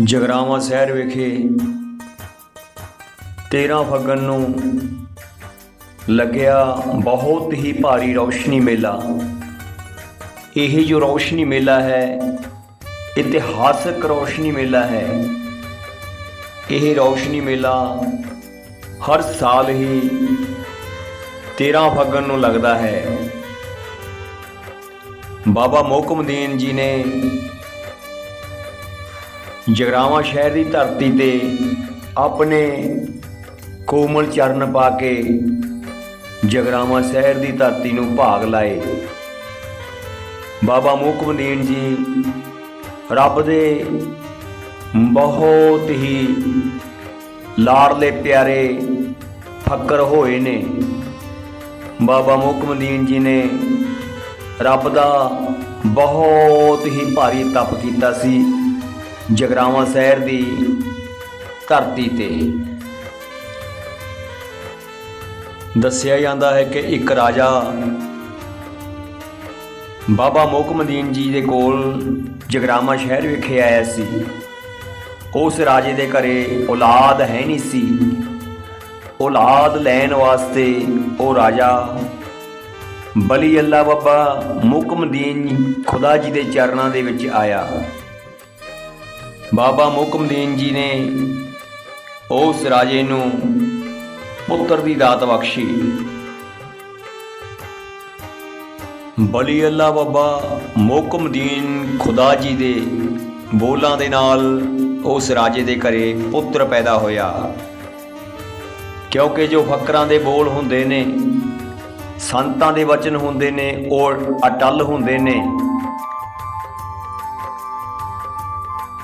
ਜਗਰਾਵਾਂ ਸ਼ਹਿਰ ਵਿਖੇ 13 ਫੱਗਣ ਨੂੰ ਲੱਗਿਆ ਬਹੁਤ ਹੀ ਭਾਰੀ ਰੌਸ਼ਨੀ ਮੇਲਾ। ਇਹ ਜੋ ਰੌਸ਼ਨੀ ਮੇਲਾ ਹੈ, ਇਤਿਹਾਸਕ ਰੌਸ਼ਨੀ ਮੇਲਾ ਹੈ। ਇਹ ਰੌਸ਼ਨੀ ਮੇਲਾ ਹਰ ਸਾਲ ਹੀ 13 ਫੱਗਣ ਨੂੰ ਲੱਗਦਾ ਹੈ। ਬਾਬਾ ਮੋਕਮਦੀਨ ਜੀ ਨੇ ਜਗਰਾਵਾਂ ਸ਼ਹਿਰ ਦੀ ਧਰਤੀ ਤੇ ਆਪਣੇ ਕੋਮਲ ਚਰਨ ਪਾ ਕੇ ਜਗਰਾਵਾਂ ਸ਼ਹਿਰ ਦੀ ਧਰਤੀ ਨੂੰ ਭਾਗ ਲਾਏ। ਬਾਬਾ ਮੁਕਮਦੀਨ ਜੀ ਰੱਬ ਦੇ ਬਹੁਤ ਹੀ ਲਾੜਲੇ ਪਿਆਰੇ ਫੱਕਰ ਹੋਏ ਨੇ। ਬਾਬਾ ਮੁਕਮਦੀਨ ਜੀ ਨੇ ਰੱਬ ਦਾ ਬਹੁਤ ਹੀ ਭਾਰੀ ਤਪ ਕੀਤਾ ਸੀ। ਜਗਰਾਵਾਂ ਸ਼ਹਿਰ ਦੀ ਧਰਤੀ ਤੇ। ਦੱਸਿਆ ਜਾਂਦਾ ਹੈ ਕਿ ਇੱਕ ਰਾਜਾ ਬਾਬਾ ਮੋਕਮਦੀਨ ਜੀ ਦੇ ਕੋਲ ਜਗਰਾਵਾਂ ਸ਼ਹਿਰ ਵਿਖੇ ਆਇਆ ਸੀ। ਉਸ ਰਾਜੇ ਦੇ ਘਰੇ ਔਲਾਦ ਹੈ ਨਹੀਂ ਸੀ। ਔਲਾਦ ਲੈਣ ਵਾਸਤੇ ਉਹ ਰਾਜਾ ਬਲੀ ਅੱਲਾ ਬਾਬਾ ਮੁਕਮਦੀਨ ਖੁਦਾ ਜੀ ਦੇ ਚਰਨਾਂ ਦੇ ਵਿੱਚ ਆਇਆ। ਬਾਬਾ ਮੁਕਮਦੀਨ ਜੀ ਨੇ ਉਸ ਰਾਜੇ ਨੂੰ ਪੁੱਤਰ ਦੀ ਦਾਤ ਬਖਸ਼ੀ। ਬਲੀ ਅੱਲਾ ਬਾਬਾ ਮੁਕਮਦੀਨ ਖੁਦਾ ਜੀ ਦੇ ਬੋਲਾਂ ਦੇ ਨਾਲ ਉਸ ਰਾਜੇ ਦੇ ਘਰੇ ਪੁੱਤਰ ਪੈਦਾ ਹੋਇਆ। ਕਿਉਂਕਿ ਜੋ ਫਕਰਾਂ ਦੇ ਬੋਲ ਹੁੰਦੇ ਨੇ, ਸੰਤਾਂ ਦੇ ਵਚਨ ਹੁੰਦੇ ਨੇ, ਉਹ ਅਟਲ ਹੁੰਦੇ ਨੇ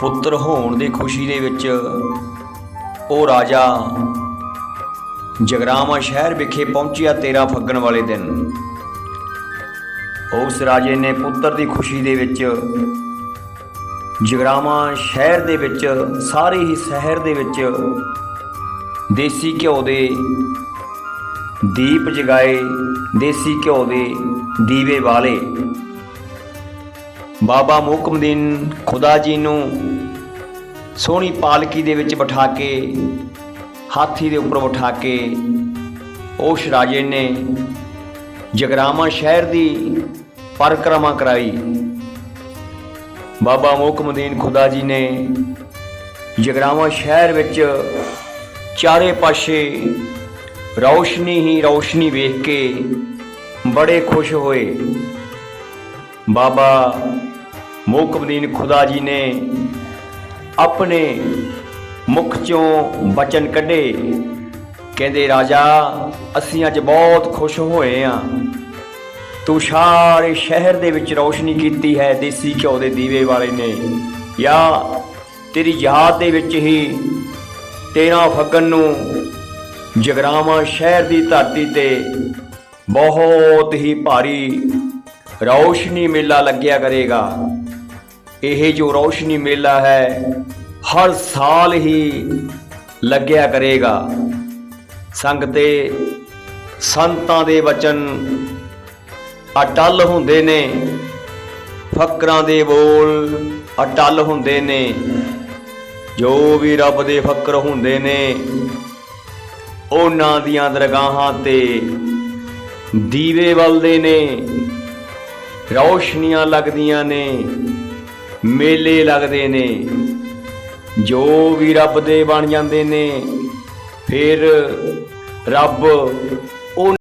ਪੁੱਤਰ ਹੋਣ ਦੀ ਖੁਸ਼ੀ ਦੇ ਵਿੱਚ ਉਹ ਰਾਜਾ ਜਗਰਾਵਾਂ ਸ਼ਹਿਰ ਵਿਖੇ ਪਹੁੰਚਿਆ ਤੇਰਾ ਫੱਗਣ ਵਾਲੇ ਦਿਨ। ਉਸ ਰਾਜੇ ਨੇ ਪੁੱਤਰ ਦੀ ਖੁਸ਼ੀ ਦੇ ਵਿੱਚ ਜਗਰਾਵਾਂ ਸ਼ਹਿਰ ਦੇ ਵਿੱਚ, ਸਾਰੇ ਹੀ ਸ਼ਹਿਰ ਦੇ ਵਿੱਚ ਦੇਸੀ ਘਿਓ ਦੇ ਦੀਪ ਜਗਾਏ, ਦੇਸੀ ਘਿਓ ਦੇ ਦੀਵੇ ਵਾਲੇ ਬਾਬਾ ਮੁਕਮਦੀਨ ਖੁਦਾ ਜੀ ਨੂੰ ਸੋਹਣੀ ਪਾਲਕੀ ਦੇ ਵਿੱਚ ਬਿਠਾ ਕੇ, ਹਾਥੀ ਦੇ ਉੱਪਰ ਬਿਠਾ ਕੇ, ਉਸ ਰਾਜੇ ਨੇ ਜਗਰਾਵਾਂ ਸ਼ਹਿਰ ਦੀ ਪਰਿਕਰਮਾ ਕਰਾਈ। ਬਾਬਾ ਮੁਕਮਦੀਨ ਖੁਦਾ ਜੀ ਨੇ ਜਗਰਾਵਾਂ ਸ਼ਹਿਰ ਵਿੱਚ ਚਾਰੇ ਪਾਸੇ ਰੌਸ਼ਨੀ ਹੀ ਰੌਸ਼ਨੀ ਵੇਖ ਕੇ ਬੜੇ ਖੁਸ਼ ਹੋਏ। ਬਾਬਾ ਮੁਕਮਦੀਨ ਖੁਦਾ ਜੀ ਨੇ ਆਪਣੇ ਮੁਖ ਚੋਂ ਬਚਨ ਕੱਢੇ। ਕਹਿੰਦੇ, ਰਾਜਾ, ਅਸੀਂ ਅੱਜ ਬਹੁਤ ਖੁਸ਼ ਹੋਏ ਆ। ਤੂੰ ਸਾਰੇ ਸ਼ਹਿਰ ਦੇ ਵਿੱਚ ਰੌਸ਼ਨੀ ਕੀਤੀ ਹੈ, ਦੇਸੀ ਘਿਓ ਦੇ ਦੀਵੇ ਵਾਲੇ ਨੇ। ਜਾਂ ਤੇਰੀ ਯਾਦ ਦੇ ਵਿੱਚ ਹੀ 13 ਫੱਗਣ ਨੂੰ ਜਗਰਾਵਾਂ ਸ਼ਹਿਰ ਦੀ ਧਰਤੀ ਤੇ ਬਹੁਤ ਹੀ ਭਾਰੀ ਰੌਸ਼ਨੀ ਮੇਲਾ ਲੱਗਿਆ ਕਰੇਗਾ। ਇਹ ਜੋ ਰੌਸ਼ਨੀ ਮੇਲਾ ਹੈ, ਹਰ ਸਾਲ ਹੀ ਲੱਗਿਆ ਕਰੇਗਾ। ਸੰਗਤੇ, ਸੰਤਾਂ ਦੇ ਵਚਨ ਅਟਲ ਹੁੰਦੇ ਨੇ, ਫਕਰਾਂ ਦੇ ਬੋਲ ਅਟਲ ਹੁੰਦੇ ਨੇ, ਜੋ ਵੀ ਰੱਬ ਦੇ ਫਕਰ ਹੁੰਦੇ ਨੇ, ਉਹਨਾਂ ਦੀਆਂ ਦਰਗਾਹਾਂ ਤੇ ਦੀਵੇ ਬਲਦੇ ਨੇ, ਰੌਸ਼ਨੀਆਂ ਲੱਗਦੀਆਂ ਨੇ। ਮੇਲੇ ਲੱਗਦੇ ਨੇ। ਜੋ ਵੀ ਰੱਬ ਦੇ ਬਣ ਜਾਂਦੇ ਨੇ ਫਿਰ ਰੱਬ